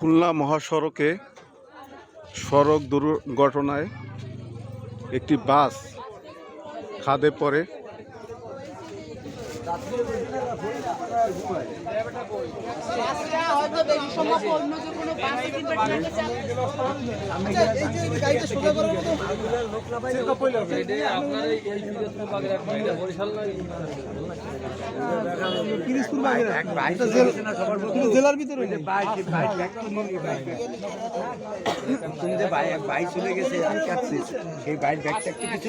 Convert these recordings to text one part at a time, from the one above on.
খুলনা মহাসড়কে সড়ক দুর্ঘটনায় একটি বাস খাদে পড়ে। জেলার ভিতরে যে ভাই ভাই চলে গেছে সেই ভাইয়ের ব্যাগটা একটু কিছু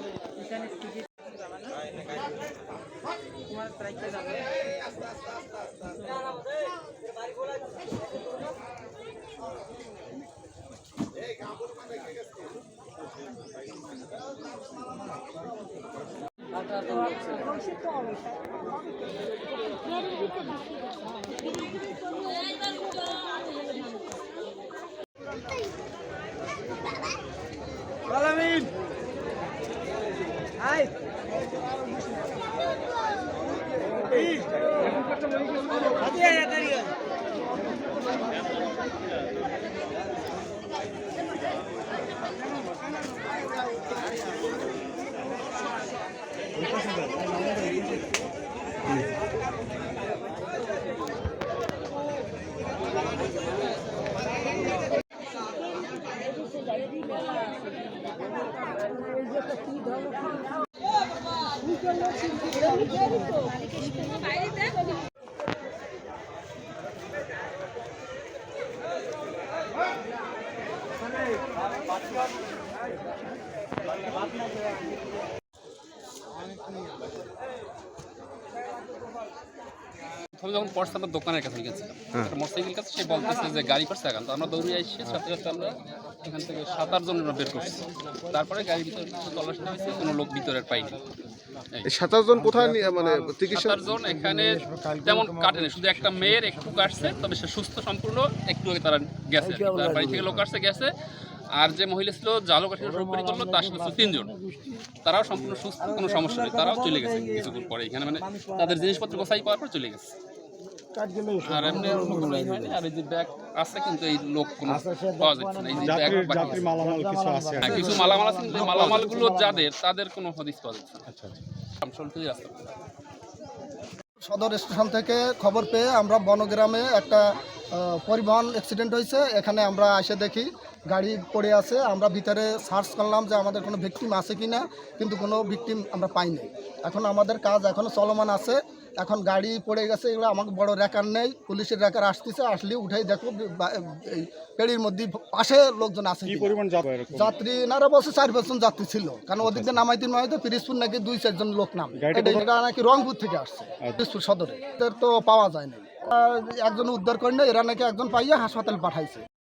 ওই যে ওই যে গাড়ি- প্রথমে যখন পড়ছে আমরা দোকানের কাছে গেছিলাম মোটরসাইকেল কাছে সে বলতেছে যে গাড়ি করছে এখন। তো আমরা দৌড়ে আসছি সাথে সাথে আমরা এখান থেকে সাত আট জন বের করছি। তারপরে গাড়ির ভিতরে তল্লাশি হয়েছে কোনো লোক ভিতরে পাইনি সাতাশ জন কোথায় মানে চিকিৎসা জন এখানে তেমন কাটেনি শুধু একটা মেয়ের একটু কাটছে তবে সে সুস্থ সম্পূর্ণ একটু আগে তারা গেছে। তার বাড়ি থেকে লোক আসছে গেছে। আর যে মহিলা ছিল জালো কাঠি করল তার সাথে ছিল তিনজন। তারাও সম্পূর্ণ সুস্থ কোনো সমস্যা নেই তারাও চলে গেছে কিছুক্ষণ পরে এখানে মানে তাদের জিনিসপত্র গোসাই পাওয়ার পর চলে গেছে। আর এমনি কোনো হয়নি আর এই যে ব্যাগ আছে কিন্তু এই লোক কোনো পাওয়া যাচ্ছে না এই যে ব্যাগ বাকি আছে। হ্যাঁ, কিছু মালামাল আছে কিন্তু মালামালগুলো যাদের তাদের কোনো হদিস পাওয়া যাচ্ছে না। শামসুলপুরি সদর স্টেশন থেকে খবর পেয়ে আমরা বনগ্রামে একটা পরিবহন অ্যাক্সিডেন্ট হয়েছে এখানে আমরা এসে দেখি গাড়ি পড়ে আছে আমরা ভিতরে সার্চ করলাম যে আমাদের কোনো ভিকটিম আছে কি না কিন্তু কোনো ভিকটিম আমরা পাইনি। এখন আমাদের কাজ এখনও চলমান আছে এখন গাড়ি পড়ে গেছে এগুলো আমাকে বড় রেকার নেই পুলিশের রেকার আসতেছে আসলে উঠাই দেখো এই পেড়ির মধ্যে পাশে লোকজন আছে যাত্রী নারা বলছে চার পাঁচজন যাত্রী ছিল কারণ ওদিক দিয়ে নামাইতে নামাইতে পিরিজপুর নাকি দুই চারজন লোক নাম। এটা নাকি রংপুর থেকে আসছে পিরিজপুর সদরে। তো পাওয়া যায় না একজন উদ্ধার করেন এরা নাকি একজন পাইয়া হাসপাতাল পাঠাইছে।